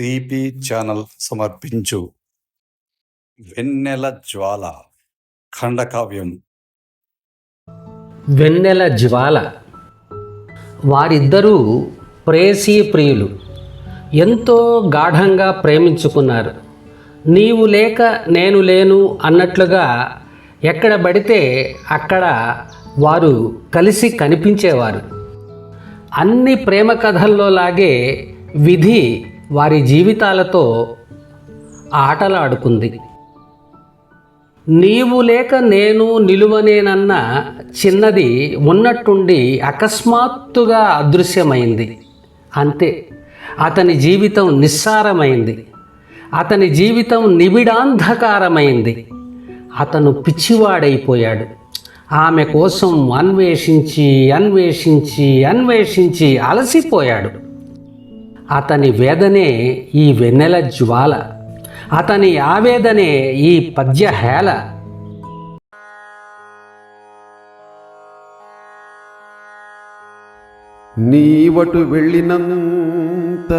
CP channel సమర్పించు. వెన్నెల జ్వాల ఖండకావ్యం. వెన్నెల జ్వాల. వారిద్దరూ ప్రేసీ ప్రియులు. ఎంతో గాఢంగా ప్రేమించుకున్నారు. నీవు లేక నేను లేను అన్నట్లుగా ఎక్కడ పడితే అక్కడ వారు కలిసి కనిపించేవారు. అన్ని ప్రేమ కథల్లో లాగే విధి వారి జీవితాలతో ఆటలాడుకుంది. నీవు లేక నేను నిలువనేనన్న చిన్నది ఉన్నట్టుండి అకస్మాత్తుగా అదృశ్యమైంది. అంతే అతని జీవితం నిస్సారమైంది. అతని జీవితం నిబిడాంధకారమైంది. అతను పిచ్చివాడైపోయాడు. ఆమె కోసం అన్వేషించి అన్వేషించి అన్వేషించి అలసిపోయాడు. అతని వేదనే ఈ వెన్నెల జ్వాల అతని ఆవేదనే ఈ పద్య హేళ. నీవటు వెళ్ళినంత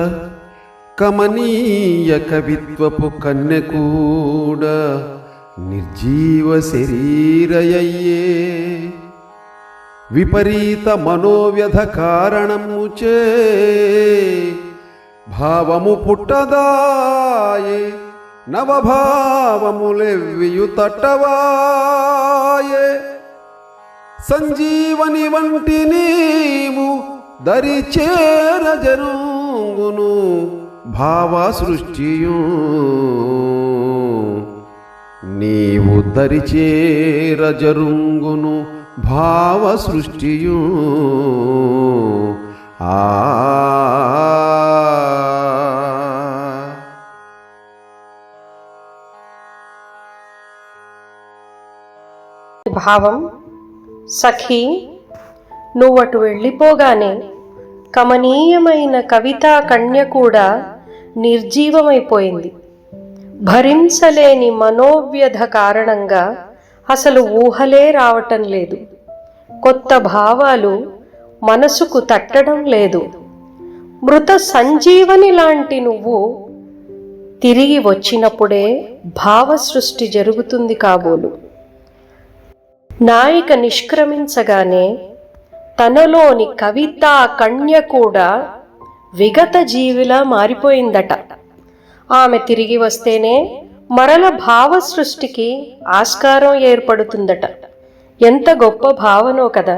కమనీయ కవిత్వపు కన్నె కూడా నిర్జీవ శరీరయ్యే విపరీత మనోవ్యధ కారణము చే భావము పుట్టదాయే నవభావములెవ్వియు తట్టవాయే. సంజీవని వంటి నీవు దరి చేరజరుగును భావ సృష్టియు. నీవు దరి చేరజరుగును భావ సృష్టియు. ఆ భావం సఖీ నువ్వటు వెళ్ళిపోగానే కమనీయమైన కవితా కన్య కూడా నిర్జీవమైపోయింది. భరించలేని మనోవ్యధ కారణంగా అసలు ఊహలే రావటం లేదు. కొత్త భావాలు మనసుకు తట్టడం లేదు. మృత సంజీవని లాంటి నువ్వు తిరిగి వచ్చినప్పుడే భావ సృష్టి జరుగుతుంది కాబోలు. నాయిక నిష్క్రమించగానే తనలోని కవితా కన్య కూడా విగత జీవిలా మారిపోయిందట. ఆమె తిరిగి వస్తేనే మరల భావ సృష్టికి ఆస్కారం ఏర్పడుతుందట. ఎంత గొప్ప భావనో కదా!